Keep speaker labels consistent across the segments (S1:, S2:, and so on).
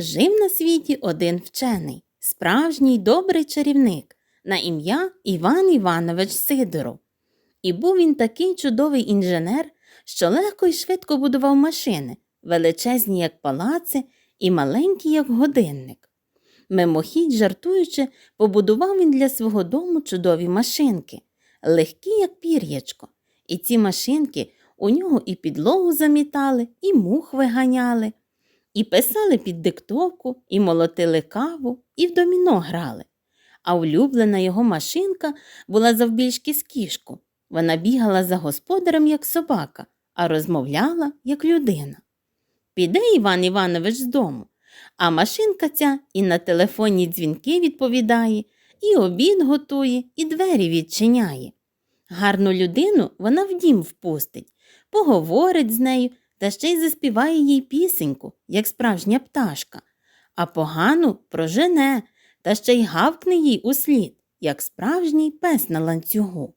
S1: Жив на світі один вчений, справжній добрий чарівник, на ім'я Іван Іванович Сидоров. І був він такий чудовий інженер, що легко і швидко будував машини, величезні, як палаци, і маленькі, як годинник. Мимохідь, жартуючи, побудував він для свого дому чудові машинки, легкі, як пір'ячко. І ці машинки у нього і підлогу замітали, і мух виганяли, і писали під диктовку, і молотили каву, і в доміно грали. А улюблена його машинка була завбільшки з кішку. Вона бігала за господарем, як собака, а розмовляла, як людина. Піде Іван Іванович з дому, а машинка ця і на телефонні дзвінки відповідає, і обід готує, і двері відчиняє. Гарну людину вона в дім впустить, поговорить з нею та ще й заспіває їй пісеньку, як справжня пташка, а погану прожене та ще й гавкне їй услід, як справжній пес на ланцюгу.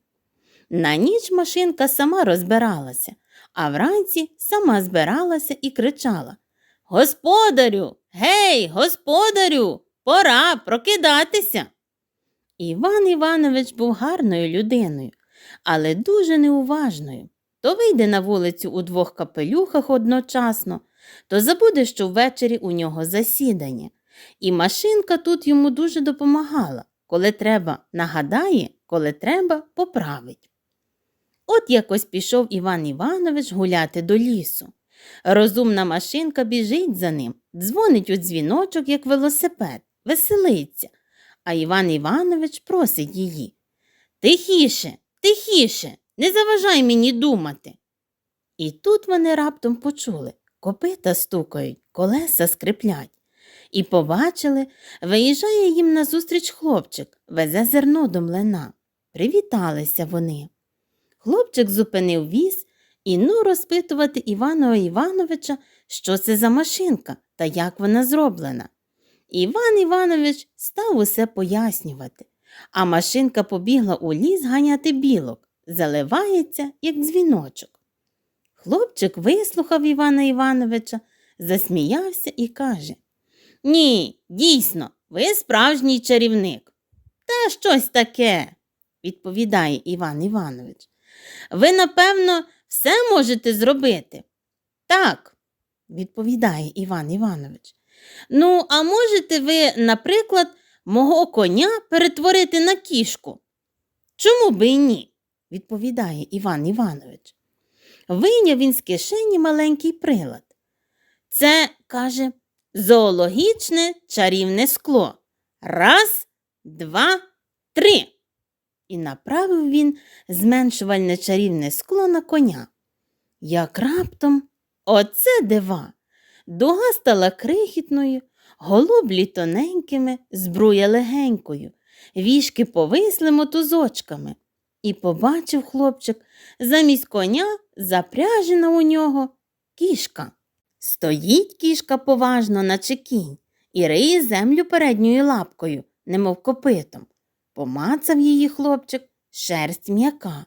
S1: На ніч машинка сама розбиралася, а вранці сама збиралася і кричала Господарю, гей, господарю, пора прокидатися. Іван Іванович був гарною людиною, але дуже неуважною. То вийде на вулицю у двох капелюхах одночасно, то забуде, що ввечері у нього засідання. І машинка тут йому дуже допомагала. Коли треба, нагадає, коли треба, поправить. От якось пішов Іван Іванович гуляти до лісу. Розумна машинка біжить за ним, дзвонить у дзвіночок, як велосипед, веселиться. А Іван Іванович просить її. Тихіше, тихіше, не заважай мені думати. І тут вони раптом почули копита стукають, колеса скриплять. І побачили, виїжджає їм назустріч хлопчик, везе зерно до млина. Привіталися вони. Хлопчик зупинив віз і ну розпитувати Івана Івановича, що це за машинка та як вона зроблена. Іван Іванович став усе пояснювати, а машинка побігла у ліс ганяти білок, заливається, як дзвіночок. Хлопчик вислухав Івана Івановича, засміявся і каже Ні, дійсно, ви справжній чарівник. Та щось таке, відповідає Іван Іванович. Ви, напевно, все можете зробити. Так, відповідає Іван Іванович. Ну, а можете ви, наприклад, мого коня перетворити на кішку? Чому би і ні? Відповідає Іван Іванович. Вийняв він з кишені маленький прилад. Це, каже, зоологічне чарівне скло. Раз, два, три. І направив він зменшувальне чарівне скло на коня. Як раптом оце дива. Дуга стала крихітною, голублі тоненькими, збруя легенькою, вішки повисли мотузочками. І побачив хлопчик замість коня запряжена у нього кішка. Стоїть кішка поважно, наче кінь, і риє землю передньою лапкою, немов копитом. Помацав її хлопчик, шерсть м'яка,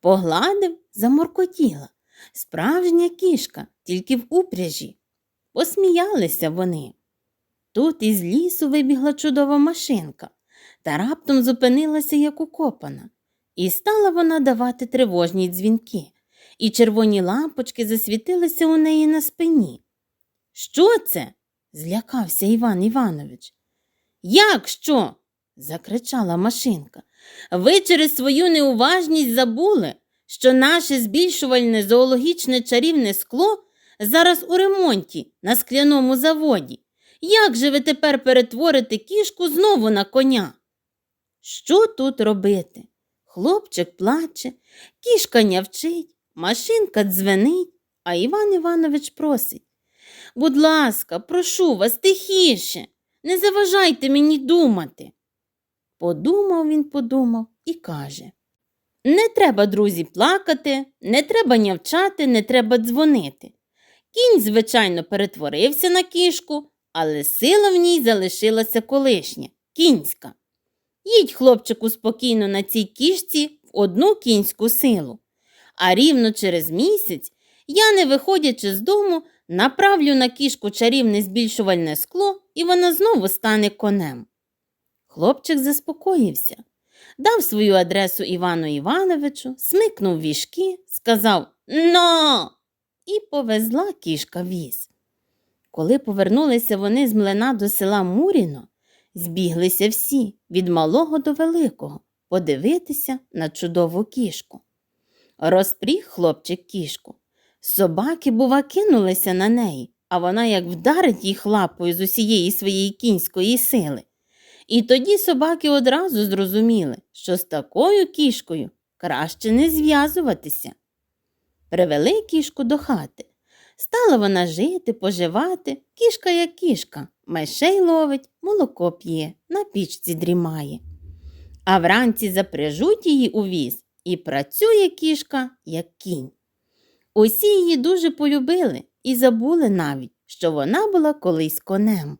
S1: погладив, заморкотіла. Справжня кішка, тільки в упряжі. Посміялися вони. Тут із лісу вибігла чудова машинка та раптом зупинилася, як укопана. І стала вона давати тривожні дзвінки, і червоні лампочки засвітилися у неї на спині. Що це? злякався Іван Іванович. Як що? закричала машинка. Ви через свою неуважність забули, що наше збільшувальне зоологічне чарівне скло зараз у ремонті на скляному заводі. Як же ви тепер перетворите кішку знову на коня? Що тут робити? Хлопчик плаче, кішка нявчить, машинка дзвенить, а Іван Іванович просить. Будь ласка, прошу вас тихіше, не заважайте мені думати. Подумав він, подумав і каже Не треба, друзі, плакати, не треба нявчати, не треба дзвонити. Кінь, звичайно, перетворився на кішку, але сила в ній залишилася колишня, кінська. Їдь, хлопчику, спокійно на цій кішці в одну кінську силу. А рівно через місяць я, не виходячи з дому, Направлю на кішку чарівне збільшувальне скло, і вона знову стане конем. Хлопчик заспокоївся, дав свою адресу Івану Івановичу, смикнув віжки, сказав «Но!» і повезла кішка віз. Коли повернулися вони з млина до села Муріно, збіглися всі від малого до великого подивитися на чудову кішку. Розпріг хлопчик кішку. Собаки, бува, кинулися на неї, а вона як вдарить їх лапою з усієї своєї кінської сили. І тоді собаки одразу зрозуміли, що з такою кішкою краще не зв'язуватися. Привели кішку до хати. Стала вона жити, поживати, кішка як кішка, мишей ловить, молоко п'є, на пічці дрімає. А вранці запряжуть її у віз, і працює кішка, як кінь. Усі її дуже полюбили і забули навіть, що вона була колись конем.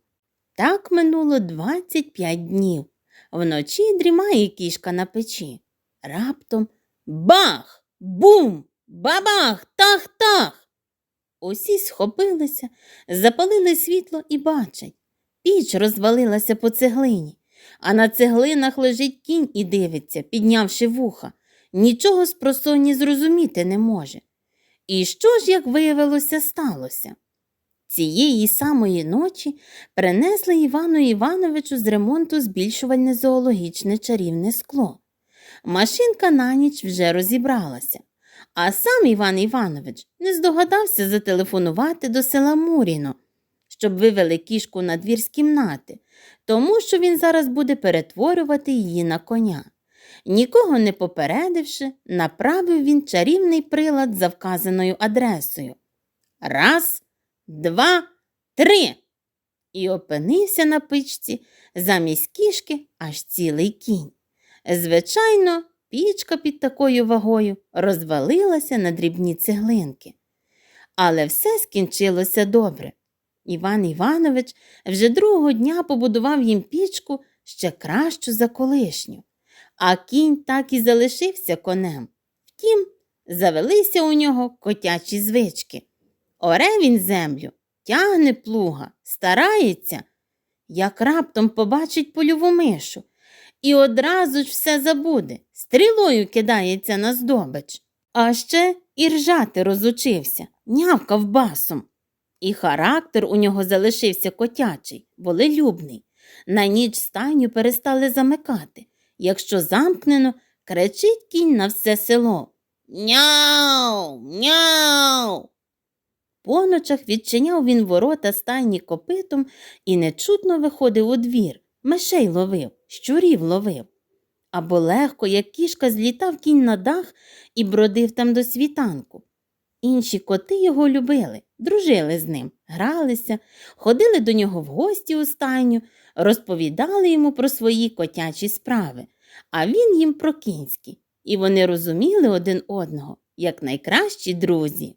S1: Так минуло 25 днів. Вночі дрімає кішка на печі. Раптом бах! Бум! Бабах! Тах-тах! Усі схопилися, запалили світло і бачать. Піч розвалилася по цеглині, а на цеглинах лежить кінь і дивиться, піднявши вуха. Нічого з просоні зрозуміти не може. І що ж, як виявилося, сталося? Цієї самої ночі принесли Івану Івановичу з ремонту збільшувальне зоологічне чарівне скло. Машинка на ніч вже розібралася, а сам Іван Іванович не здогадався зателефонувати до села Муріно, щоб вивели кішку на двір з кімнати, тому що він зараз буде перетворювати її на коня. Нікого не попередивши, направив він чарівний прилад за вказаною адресою. Раз, два, три. І опинився на пичці замість кішки аж цілий кінь. Звичайно, пічка під такою вагою розвалилася на дрібні цеглинки. Але все скінчилося добре. Іван Іванович вже другого дня побудував їм пічку ще кращу за колишню а кінь так і залишився конем. Втім, завелися у нього котячі звички. Оре він землю, тягне плуга, старається, як раптом побачить польову мишу, і одразу ж все забуде, стрілою кидається на здобич. А ще і ржати розучився, нявкав басом. І характер у нього залишився котячий, волелюбний. На ніч стайню перестали замикати. Якщо замкнено, кричить кінь на все село. Няу, няу. По ночах відчиняв він ворота стайні копитом і нечутно виходив у двір, мишей ловив, щурів ловив. Або легко, як кішка, злітав кінь на дах і бродив там до світанку. Інші коти його любили, дружили з ним, гралися, ходили до нього в гості у стайню, розповідали йому про свої котячі справи, а він їм про кінські, і вони розуміли один одного як найкращі друзі.